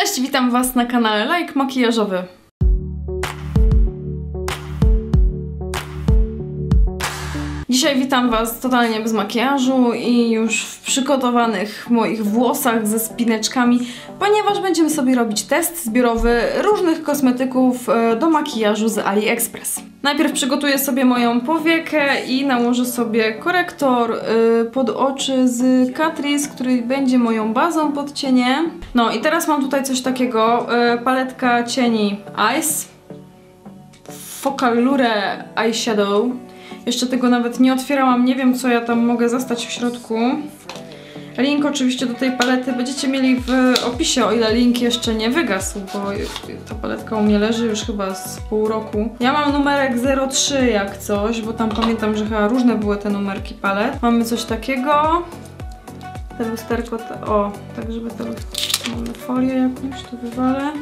Cześć, witam Was na kanale Like Makijażowy. Dzisiaj witam Was totalnie bez makijażu i już w przygotowanych moich włosach ze spineczkami, ponieważ będziemy sobie robić test zbiorowy różnych kosmetyków e, do makijażu z AliExpress. Najpierw przygotuję sobie moją powiekę i nałożę sobie korektor y, pod oczy z Catrice, który będzie moją bazą pod cienie. No i teraz mam tutaj coś takiego, y, paletka cieni Ice, Focal Eyeshadow. Jeszcze tego nawet nie otwierałam, nie wiem co ja tam mogę zastać w środku. Link oczywiście do tej palety będziecie mieli w opisie, o ile link jeszcze nie wygasł, bo ta paletka u mnie leży już chyba z pół roku. Ja mam numerek 03 jak coś, bo tam pamiętam, że chyba różne były te numerki palet. Mamy coś takiego. Te lusterko, te, o, tak żeby to... Mamy folię jakąś, tu wywalę.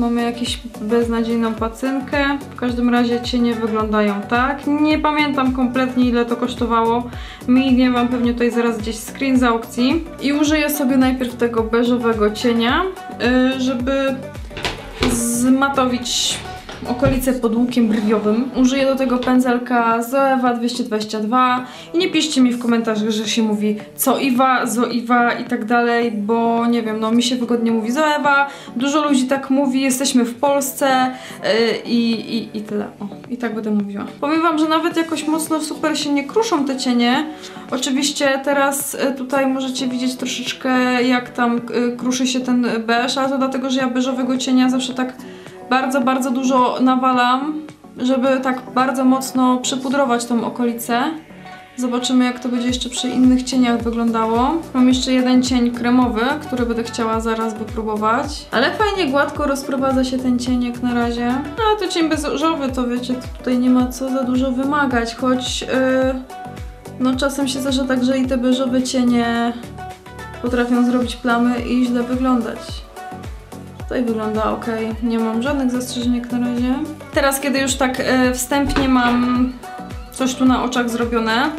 Mamy jakąś beznadziejną pacynkę. W każdym razie cienie wyglądają tak. Nie pamiętam kompletnie ile to kosztowało. Minie wam pewnie tutaj zaraz gdzieś screen z aukcji. I użyję sobie najpierw tego beżowego cienia, y, żeby zmatowić okolice pod łukiem brwiowym. Użyję do tego pędzelka Zoewa 222 i nie piszcie mi w komentarzach, że się mówi co Iwa, Zoiwa i tak dalej, bo nie wiem, no mi się wygodnie mówi Zoewa, dużo ludzi tak mówi, jesteśmy w Polsce yy, i, i tyle. O, i tak będę mówiła. Powiem wam, że nawet jakoś mocno super się nie kruszą te cienie. Oczywiście teraz y, tutaj możecie widzieć troszeczkę jak tam y, kruszy się ten beż, ale to dlatego, że ja beżowego cienia zawsze tak bardzo, bardzo dużo nawalam, żeby tak bardzo mocno przypudrować tą okolicę. Zobaczymy jak to będzie jeszcze przy innych cieniach wyglądało. Mam jeszcze jeden cień kremowy, który będę chciała zaraz wypróbować. Ale fajnie gładko rozprowadza się ten cień jak na razie. No, a to cień beżowy, to wiecie, tutaj nie ma co za dużo wymagać, choć yy, no czasem się zdarza tak, że i te beżowe cienie potrafią zrobić plamy i źle wyglądać. Tutaj wygląda ok, nie mam żadnych zastrzeżeń na razie. Teraz, kiedy już tak e, wstępnie mam coś tu na oczach zrobione,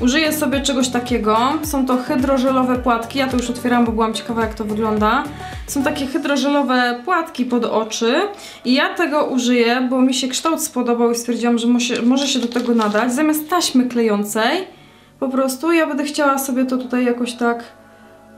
użyję sobie czegoś takiego. Są to hydrożelowe płatki, ja to już otwieram, bo byłam ciekawa jak to wygląda. Są takie hydrożelowe płatki pod oczy i ja tego użyję, bo mi się kształt spodobał i stwierdziłam, że może, może się do tego nadać. Zamiast taśmy klejącej, po prostu ja będę chciała sobie to tutaj jakoś tak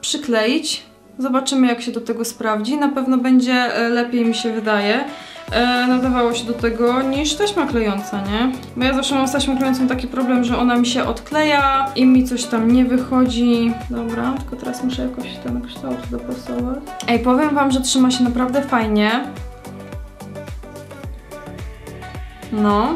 przykleić. Zobaczymy jak się do tego sprawdzi. Na pewno będzie e, lepiej mi się wydaje. E, nadawało się do tego niż taśma klejąca, nie? Bo ja zawsze mam z taśmą klejącą taki problem, że ona mi się odkleja i mi coś tam nie wychodzi. Dobra, tylko teraz muszę jakoś ten kształt dopasować. Ej, powiem wam, że trzyma się naprawdę fajnie. No,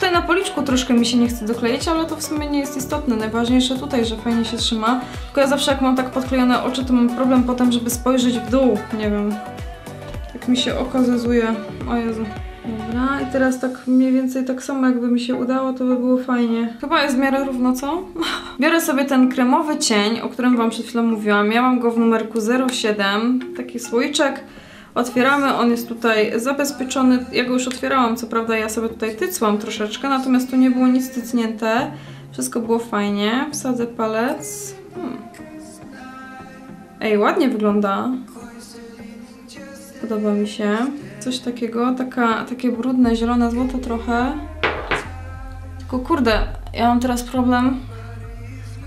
Tutaj na policzku troszkę mi się nie chce dokleić, ale to w sumie nie jest istotne. Najważniejsze tutaj, że fajnie się trzyma. Tylko ja zawsze jak mam tak podklejone oczy, to mam problem potem, żeby spojrzeć w dół. Nie wiem. Tak mi się oko zezuje. O Jezu. Dobra, i teraz tak mniej więcej tak samo jakby mi się udało, to by było fajnie. Chyba jest w miarę równo, co? Biorę sobie ten kremowy cień, o którym wam przed chwilą mówiłam. Ja mam go w numerku 07, taki słoiczek. Otwieramy, on jest tutaj zabezpieczony, ja go już otwierałam, co prawda ja sobie tutaj tycłam troszeczkę, natomiast tu nie było nic tycnięte, wszystko było fajnie. Wsadzę palec. Hmm. Ej, ładnie wygląda. Podoba mi się. Coś takiego, taka, takie brudne, zielone złoto trochę. Tylko kurde, ja mam teraz problem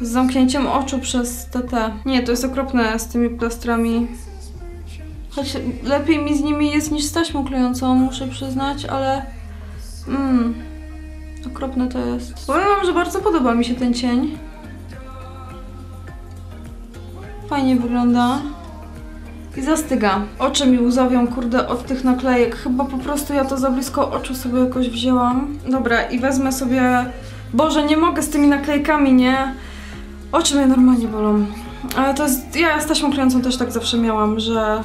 z zamknięciem oczu przez TT. Nie, to jest okropne z tymi plastrami. Choć lepiej mi z nimi jest niż z taśmą klejącą, muszę przyznać, ale... Mmm... Okropne to jest. Powiem wam, że bardzo podoba mi się ten cień. Fajnie wygląda. I zastyga. Oczy mi łzawią, kurde, od tych naklejek. Chyba po prostu ja to za blisko oczu sobie jakoś wzięłam. Dobra, i wezmę sobie... Boże, nie mogę z tymi naklejkami, nie? Oczy mnie normalnie bolą. Ale to jest... Ja z taśmą klejącą też tak zawsze miałam, że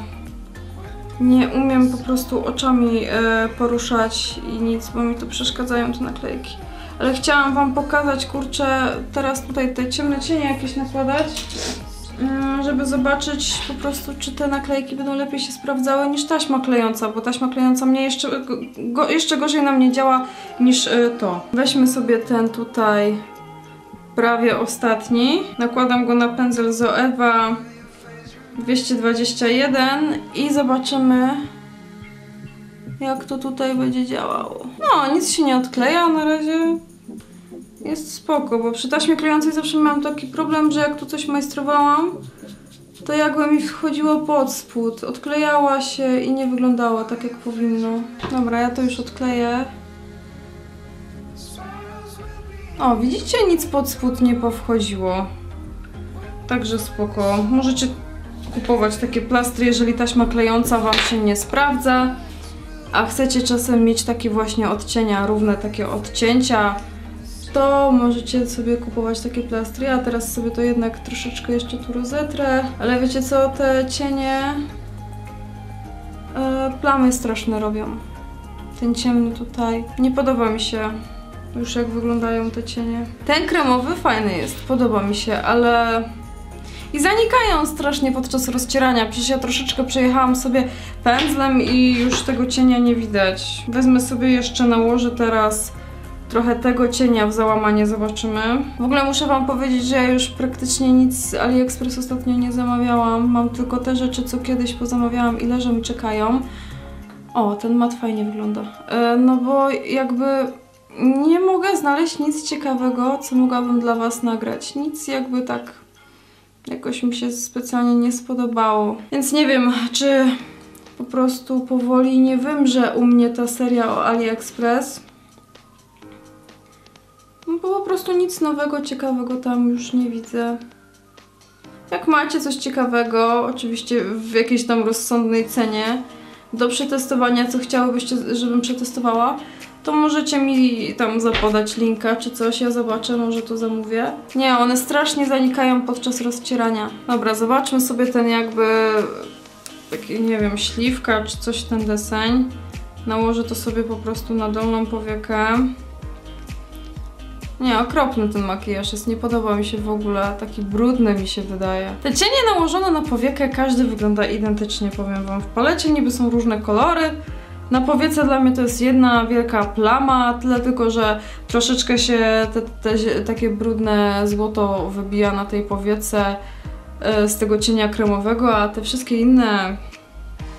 nie umiem po prostu oczami e, poruszać i nic, bo mi tu przeszkadzają te naklejki. Ale chciałam wam pokazać, kurczę, teraz tutaj te ciemne cienie jakieś nakładać, mm, żeby zobaczyć po prostu, czy te naklejki będą lepiej się sprawdzały niż taśma klejąca, bo taśma klejąca mnie jeszcze, go, jeszcze gorzej na mnie działa niż e, to. Weźmy sobie ten tutaj prawie ostatni. Nakładam go na pędzel Zoewa 221 i zobaczymy jak to tutaj będzie działało. No, nic się nie odkleja na razie. Jest spoko, bo przy taśmie klejącej zawsze miałam taki problem, że jak tu coś majstrowałam, to jakby mi wchodziło pod spód. Odklejała się i nie wyglądała tak jak powinno. Dobra, ja to już odkleję. O, widzicie? Nic pod spód nie powchodziło. Także spoko. Możecie kupować takie plastry, jeżeli taśma klejąca Wam się nie sprawdza. A chcecie czasem mieć takie właśnie odcienia, równe takie odcięcia, to możecie sobie kupować takie plastry. Ja teraz sobie to jednak troszeczkę jeszcze tu rozetrę. Ale wiecie co, te cienie e, plamy straszne robią. Ten ciemny tutaj. Nie podoba mi się już jak wyglądają te cienie. Ten kremowy fajny jest, podoba mi się, ale... I zanikają strasznie podczas rozcierania. Przecież ja troszeczkę przejechałam sobie pędzlem i już tego cienia nie widać. Wezmę sobie jeszcze, nałożę teraz trochę tego cienia w załamanie, zobaczymy. W ogóle muszę wam powiedzieć, że ja już praktycznie nic z AliExpress ostatnio nie zamawiałam. Mam tylko te rzeczy, co kiedyś pozamawiałam i leżą i czekają. O, ten mat fajnie wygląda. E, no bo jakby nie mogę znaleźć nic ciekawego, co mogłabym dla was nagrać. Nic jakby tak jakoś mi się specjalnie nie spodobało. Więc nie wiem, czy po prostu powoli nie wymrze u mnie ta seria o AliExpress. No bo po prostu nic nowego, ciekawego tam już nie widzę. Jak macie coś ciekawego, oczywiście w jakiejś tam rozsądnej cenie, do przetestowania, co chciałybyście, żebym przetestowała, to możecie mi tam zapodać linka czy coś, ja zobaczę, może to zamówię. Nie, one strasznie zanikają podczas rozcierania. Dobra, zobaczmy sobie ten jakby taki, nie wiem, śliwka czy coś ten deseń. Nałożę to sobie po prostu na dolną powiekę. Nie, okropny ten makijaż jest, nie podoba mi się w ogóle, taki brudny mi się wydaje. Te cienie nałożone na powiekę, każdy wygląda identycznie, powiem wam. W palecie niby są różne kolory, na powiece dla mnie to jest jedna wielka plama, tyle tylko, że troszeczkę się te, te, takie brudne złoto wybija na tej powiece e, z tego cienia kremowego, a te wszystkie inne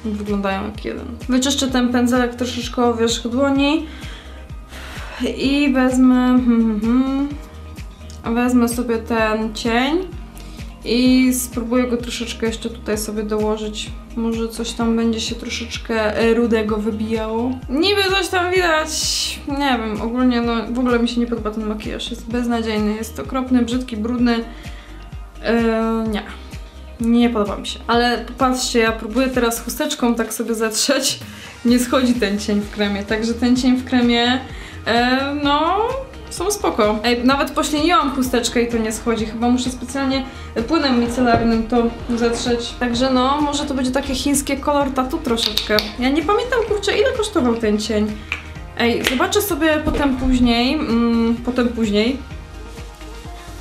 wyglądają jak jeden. Wyczyszczę ten pędzelek troszeczkę o wierzch dłoni i wezmę, hmm, hmm, hmm, wezmę sobie ten cień i spróbuję go troszeczkę jeszcze tutaj sobie dołożyć. Może coś tam będzie się troszeczkę e, rudego wybijało. Niby coś tam widać, nie wiem, ogólnie no w ogóle mi się nie podoba ten makijaż, jest beznadziejny, jest okropny, brzydki, brudny. Yy, nie. Nie podoba mi się. Ale popatrzcie, ja próbuję teraz chusteczką tak sobie zetrzeć. Nie schodzi ten cień w kremie, także ten cień w kremie, no są spoko. Ej, nawet pośliniłam chusteczkę i to nie schodzi. Chyba muszę specjalnie płynem micelarnym to zetrzeć. Także no, może to będzie takie chińskie kolor tatu troszeczkę. Ja nie pamiętam, kurczę, ile kosztował ten cień. Ej, zobaczę sobie potem później, mm, potem później,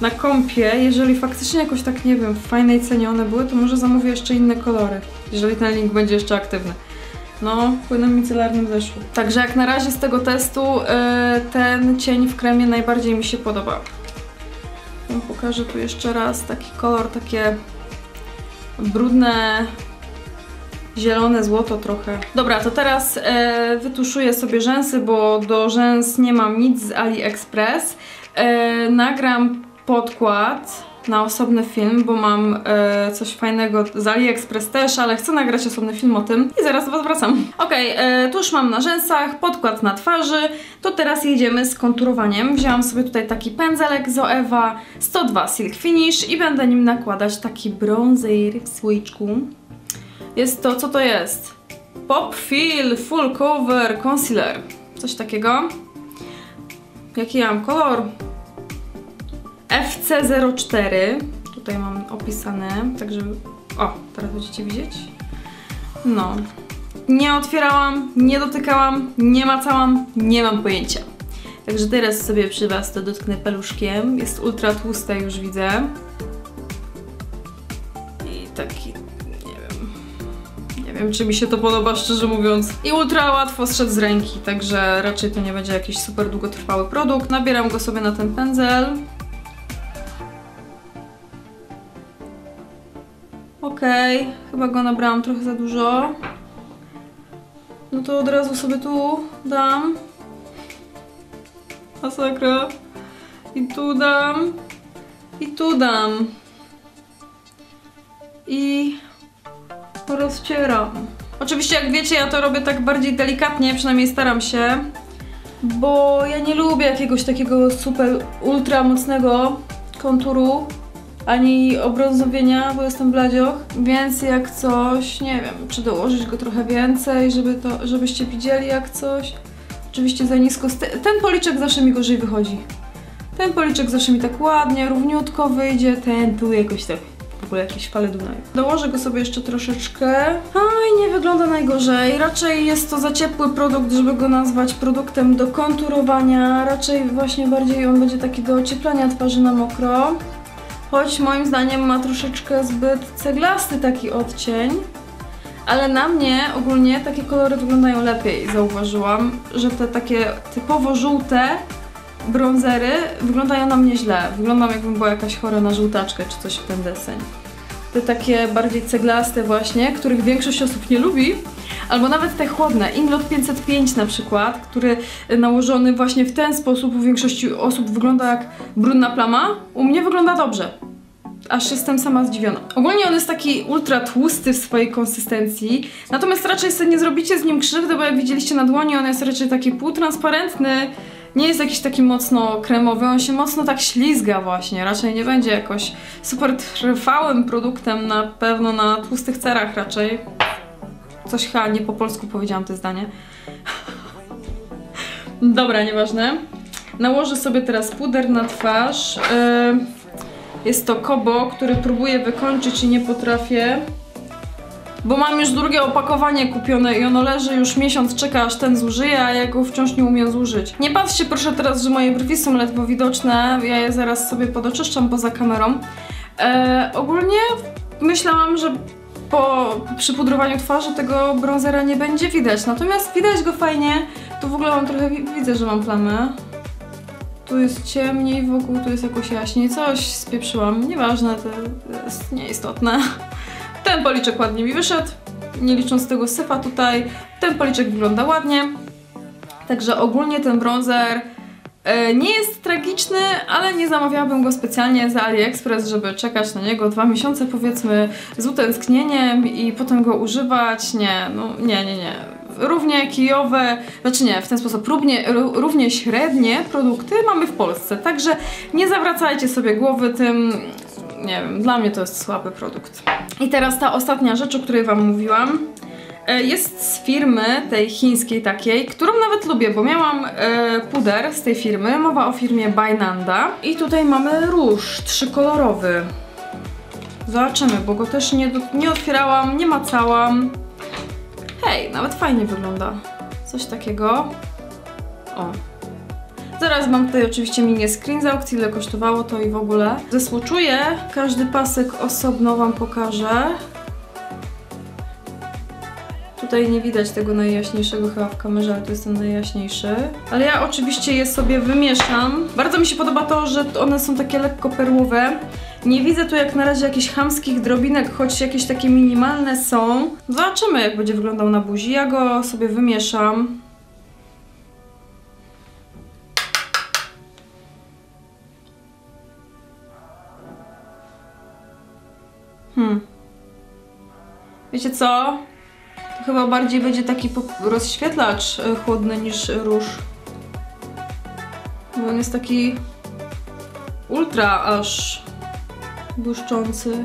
na kompie, jeżeli faktycznie jakoś tak, nie wiem, w fajnej cenie one były, to może zamówię jeszcze inne kolory, jeżeli ten link będzie jeszcze aktywny. No, płynem micelarnym zeszło. Także jak na razie z tego testu yy, ten cień w kremie najbardziej mi się podoba. Pokażę tu jeszcze raz taki kolor, takie brudne, zielone złoto trochę. Dobra, to teraz e, wytuszuję sobie rzęsy, bo do rzęs nie mam nic z AliExpress. E, nagram podkład na osobny film, bo mam e, coś fajnego z AliExpress też, ale chcę nagrać osobny film o tym i zaraz do Was wracam. Ok, e, tuż mam na rzęsach, podkład na twarzy, to teraz jedziemy z konturowaniem. Wzięłam sobie tutaj taki pędzelek Zoeva 102 Silk Finish i będę nim nakładać taki bronzer w słoiczku. Jest to, co to jest? Pop Fill Full Cover Concealer. Coś takiego. Jaki ja mam kolor? FC04. Tutaj mam opisane, także... O, teraz będziecie widzieć. No. Nie otwierałam, nie dotykałam, nie macałam, nie mam pojęcia. Także teraz sobie przy Was to dotknę paluszkiem. Jest ultra tłuste, już widzę. I taki, nie wiem, nie wiem czy mi się to podoba, szczerze mówiąc. I ultra łatwo zszedł z ręki, także raczej to nie będzie jakiś super długotrwały produkt. Nabieram go sobie na ten pędzel. Okej, chyba go nabrałam trochę za dużo. No to od razu sobie tu dam. Masakra. I tu dam. I tu dam. I rozcieram. Oczywiście, jak wiecie, ja to robię tak bardziej delikatnie, przynajmniej staram się, bo ja nie lubię jakiegoś takiego super ultra mocnego konturu ani obrązowienia, bo jestem bladzioch, więc jak coś, nie wiem, czy dołożyć go trochę więcej, żeby to, żebyście widzieli jak coś. Oczywiście za nisko. Ten policzek zawsze mi gorzej wychodzi. Ten policzek zawsze mi tak ładnie, równiutko wyjdzie, ten tu jakoś tak w ogóle jakieś fale Dunaju. Dołożę go sobie jeszcze troszeczkę. A i nie wygląda najgorzej. Raczej jest to za ciepły produkt, żeby go nazwać produktem do konturowania. Raczej właśnie bardziej on będzie taki do ocieplania twarzy na mokro. Choć moim zdaniem ma troszeczkę zbyt ceglasty taki odcień. Ale na mnie ogólnie takie kolory wyglądają lepiej, zauważyłam, że te takie typowo żółte bronzery wyglądają na mnie źle. Wyglądam jakbym była jakaś chora na żółtaczkę czy coś w ten deseń. Te takie bardziej ceglaste właśnie, których większość osób nie lubi, albo nawet te chłodne, Inlot 505 na przykład, który nałożony właśnie w ten sposób u większości osób wygląda jak brudna plama, u mnie wygląda dobrze aż jestem sama zdziwiona. Ogólnie on jest taki ultra tłusty w swojej konsystencji, natomiast raczej sobie nie zrobicie z nim krzywdy, bo jak widzieliście na dłoni, on jest raczej taki półtransparentny, nie jest jakiś taki mocno kremowy, on się mocno tak ślizga właśnie, raczej nie będzie jakoś super trwałym produktem, na pewno na tłustych cerach raczej. Coś chyba nie po polsku powiedziałam to zdanie. Dobra, nieważne. Nałożę sobie teraz puder na twarz. Yy, jest to Kobo, który próbuję wykończyć i nie potrafię. Bo mam już drugie opakowanie kupione i ono leży już miesiąc, czeka aż ten zużyje, a ja go wciąż nie umiem zużyć. Nie patrzcie proszę teraz, że moje brwi są ledwo widoczne, ja je zaraz sobie podoczyszczam poza kamerą. Eee, ogólnie myślałam, że po przypudrowaniu twarzy tego bronzera nie będzie widać, natomiast widać go fajnie. Tu w ogóle mam trochę, widzę, że mam plamę. Tu jest ciemniej wokół, tu jest jakoś jaśniej. Coś spieprzyłam, nieważne, to jest nieistotne. Ten policzek ładnie mi wyszedł, nie licząc tego syfa tutaj. Ten policzek wygląda ładnie. Także ogólnie ten bronzer e, nie jest tragiczny, ale nie zamawiałabym go specjalnie za AliExpress, żeby czekać na niego dwa miesiące powiedzmy z utęsknieniem i potem go używać. Nie, no nie, nie, nie. Równie kijowe, znaczy nie, w ten sposób równie, równie średnie produkty mamy w Polsce, także nie zawracajcie sobie głowy tym, nie wiem, dla mnie to jest słaby produkt. I teraz ta ostatnia rzecz, o której Wam mówiłam, e, jest z firmy tej chińskiej takiej, którą nawet lubię, bo miałam e, puder z tej firmy, mowa o firmie Bainanda i tutaj mamy róż trzykolorowy. Zobaczymy, bo go też nie, nie otwierałam, nie macałam. Hej, nawet fajnie wygląda. Coś takiego. O, Zaraz mam tutaj oczywiście mini screen z aukcji, ile kosztowało to i w ogóle. Zesłoczuję, każdy pasek osobno Wam pokażę. Tutaj nie widać tego najjaśniejszego chyba w kamerze, ale to jest ten najjaśniejszy. Ale ja oczywiście je sobie wymieszam. Bardzo mi się podoba to, że one są takie lekko perłowe. Nie widzę tu jak na razie jakichś chamskich drobinek, choć jakieś takie minimalne są. Zobaczymy jak będzie wyglądał na buzi. Ja go sobie wymieszam. Wiecie co? To chyba bardziej będzie taki rozświetlacz e, chłodny niż róż. Bo on jest taki ultra aż błyszczący.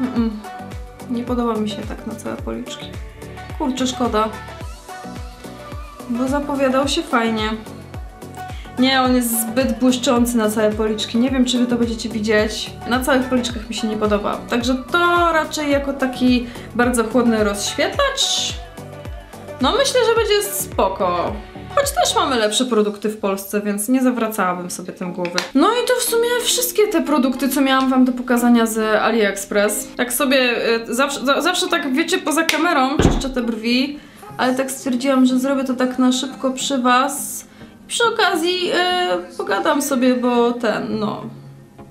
Mm -mm. Nie podoba mi się tak na całe policzki. Kurczę, szkoda. Bo zapowiadał się fajnie. Nie, on jest zbyt błyszczący na całe policzki. Nie wiem, czy wy to będziecie widzieć. Na całych policzkach mi się nie podoba. Także to raczej jako taki bardzo chłodny rozświetlacz. No myślę, że będzie spoko. Choć też mamy lepsze produkty w Polsce, więc nie zawracałabym sobie tym głowy. No i to w sumie wszystkie te produkty, co miałam wam do pokazania z AliExpress. Tak sobie, y, zawsze, zawsze tak wiecie, poza kamerą czyszczę te brwi, ale tak stwierdziłam, że zrobię to tak na szybko przy was przy okazji yy, pogadam sobie, bo ten, no...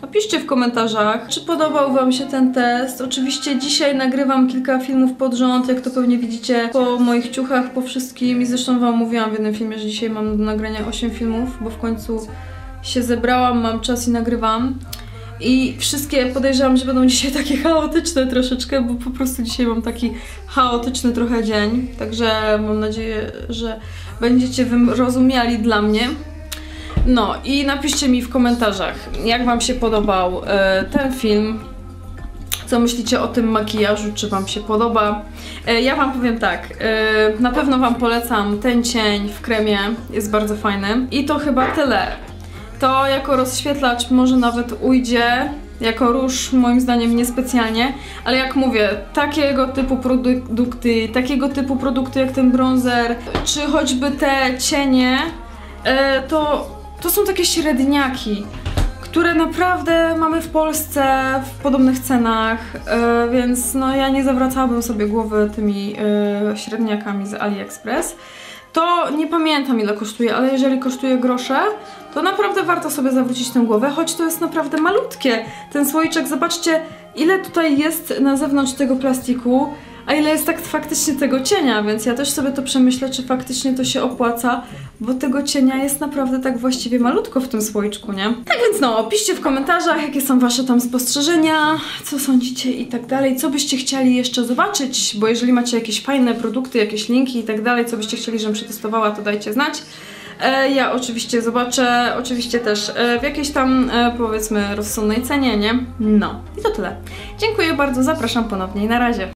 Napiszcie w komentarzach, czy podobał Wam się ten test. Oczywiście dzisiaj nagrywam kilka filmów pod rząd, jak to pewnie widzicie po moich ciuchach, po wszystkim. I zresztą Wam mówiłam w jednym filmie, że dzisiaj mam do nagrania 8 filmów, bo w końcu się zebrałam, mam czas i nagrywam. I wszystkie podejrzewam, że będą dzisiaj takie chaotyczne troszeczkę, bo po prostu dzisiaj mam taki chaotyczny trochę dzień. Także mam nadzieję, że będziecie rozumiali dla mnie. No i napiszcie mi w komentarzach, jak Wam się podobał e, ten film. Co myślicie o tym makijażu? Czy Wam się podoba? E, ja Wam powiem tak, e, na pewno Wam polecam ten cień w kremie, jest bardzo fajny. I to chyba tyle. To jako rozświetlacz może nawet ujdzie, jako róż moim zdaniem niespecjalnie, ale jak mówię, takiego typu produkty, takiego typu produkty jak ten bronzer, czy choćby te cienie, e, to, to są takie średniaki, które naprawdę mamy w Polsce w podobnych cenach, e, więc no ja nie zawracałabym sobie głowy tymi e, średniakami z AliExpress. To nie pamiętam ile kosztuje, ale jeżeli kosztuje grosze, to naprawdę warto sobie zawrócić tę głowę, choć to jest naprawdę malutkie. Ten słoiczek, zobaczcie ile tutaj jest na zewnątrz tego plastiku, a ile jest tak faktycznie tego cienia, więc ja też sobie to przemyślę, czy faktycznie to się opłaca, bo tego cienia jest naprawdę tak właściwie malutko w tym słoiczku, nie? Tak więc no, piszcie w komentarzach, jakie są wasze tam spostrzeżenia, co sądzicie i tak dalej, co byście chcieli jeszcze zobaczyć, bo jeżeli macie jakieś fajne produkty, jakieś linki i tak dalej, co byście chcieli, żebym przetestowała, to dajcie znać. E, ja oczywiście zobaczę, oczywiście też e, w jakiejś tam e, powiedzmy rozsądnej cenie, nie? No i to tyle. Dziękuję bardzo, zapraszam ponownie i na razie.